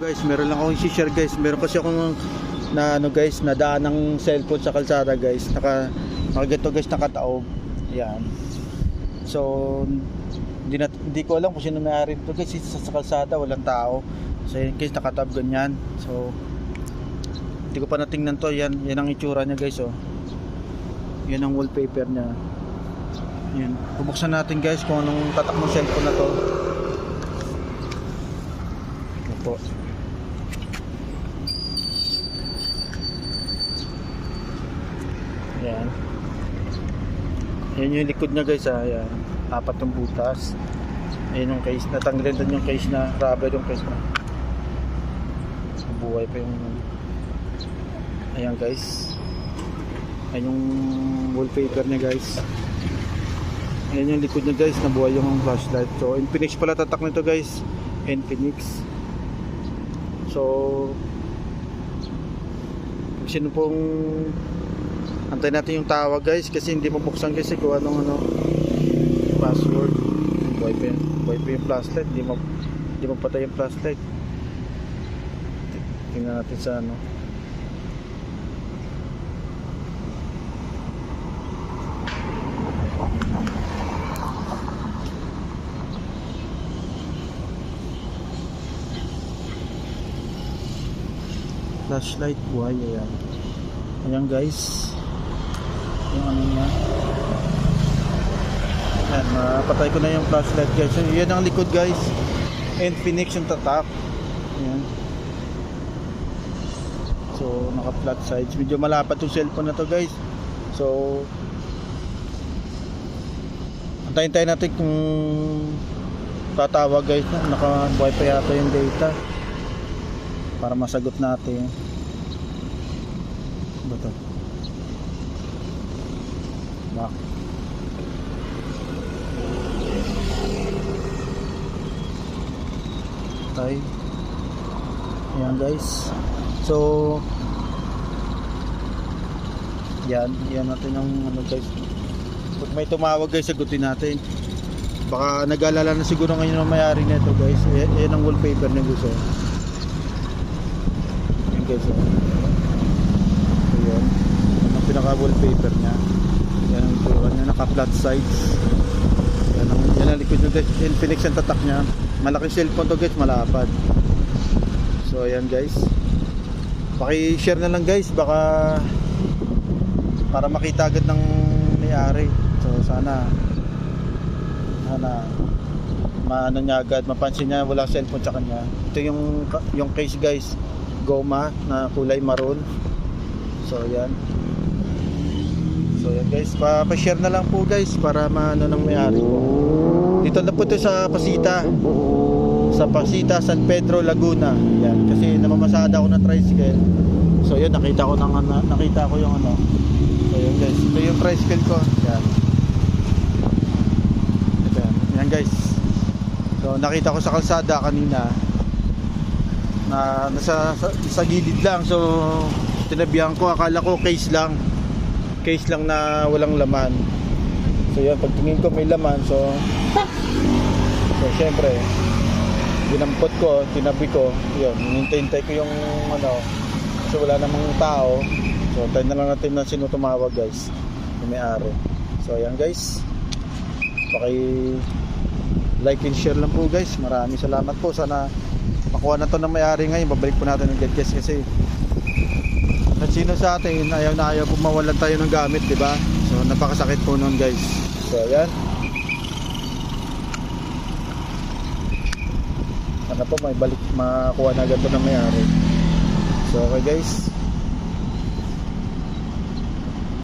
Guys, meron lang akong share guys. Meron kasi akong na ano guys, nadaan ng cellphone sa kalsada guys. Naka nakaganto guys nakataob. Yan. So hindi, na, hindi ko alam kung sino may-ari nito guys sa, sa kalsada, walang tao. So yun guys, nakatab ganyan. So hindi ko pa natingnan to. Yan, yan ang itsura niya guys oh. Yan ang wallpaper niya. Yan. Bubuksan natin guys kung anong tatak ng cellphone na to. Ito po. Yan. Yan yung likod niya guys ah. Yan. Apat yung butas. Ayan yung case. Natanggalin doon yung case na rubber yung case na. Buhay pa yung Ayan guys. Ayan yung wallpaper niya guys. Ayan yung likod niya guys. Nabuhay yung flashlight. So Infinix pala tatak nito guys. Infinix. So sino pong Antay natin yung tawag guys kasi hindi mabuksan kasi kung anong ano password. Buhay pa buhay pa yung flashlight. Hindi mo hindi mo patay yung flashlight. Tingnan natin sa ano. Flashlight buhay ayan. Ayan guys. Yung ano niya. Ayan, mapatay ko na yung flashlight guys. So, yan ang likod guys. Infinix yung tatak. Ayan. So, naka flat sides. Medyo malapat yung cellphone na to guys. So, antayin tayo natin kung tatawag guys. Naka-buhay pa yata yung data. Para masagot natin. Ano ba to? Back. Tay. Ayan guys. So yan, yan natin ang ano guys. Pag may tumawag guys, sagutin natin. Baka nag-alala na siguro ngayon ang mayari nito guys. Ayan, ayan ang wallpaper na gusto. Ayan guys. oh. Ayan. Yan ang pinaka wallpaper niya. Yan ang itsura niya, naka flat sides. Yan ang, yan ang likod niya guys. Infinix ang tatak niya. Malaking cellphone to guys, malapad. So ayan guys. Paki-share na lang guys, baka para makita agad ng may-ari. So sana sana maano niya agad, mapansin niya wala cellphone sa kanya. Ito yung yung case guys, goma na kulay maroon. So ayan. So yan guys, pa- pa-share na lang po guys para maano ng may-ari po. Dito na po ito sa Pasita. Sa Pasita, San Pedro, Laguna. Yan, kasi namamasada ako ng tricycle. So yun, nakita ko ng ano, nakita ko yung ano. So yun guys, ito yung tricycle ko. Yan. Ito yan. Yan guys. So nakita ko sa kalsada kanina na nasa sa, sa gilid lang. So tinabihan ko, akala ko case lang. Case lang na walang laman. So yun, pagtingin ko may laman. So So syempre, dinampot ko, tinabi ko, yun, hinintay ko yung ano, kasi wala namang tao. So tayo na lang natin na sino tumawag guys, yung may-ari. So ayan guys, paki like and share lang po guys. Maraming salamat po. Sana makuha na to ng may-ari ngayon. Babalik po natin ng get guys kasi at sino sa atin ayaw na ayaw po mawalan tayo ng gamit, di ba? So napakasakit po nun guys. So ayan. Sana po may balik makuha na agad to ng may-ari. So okay guys.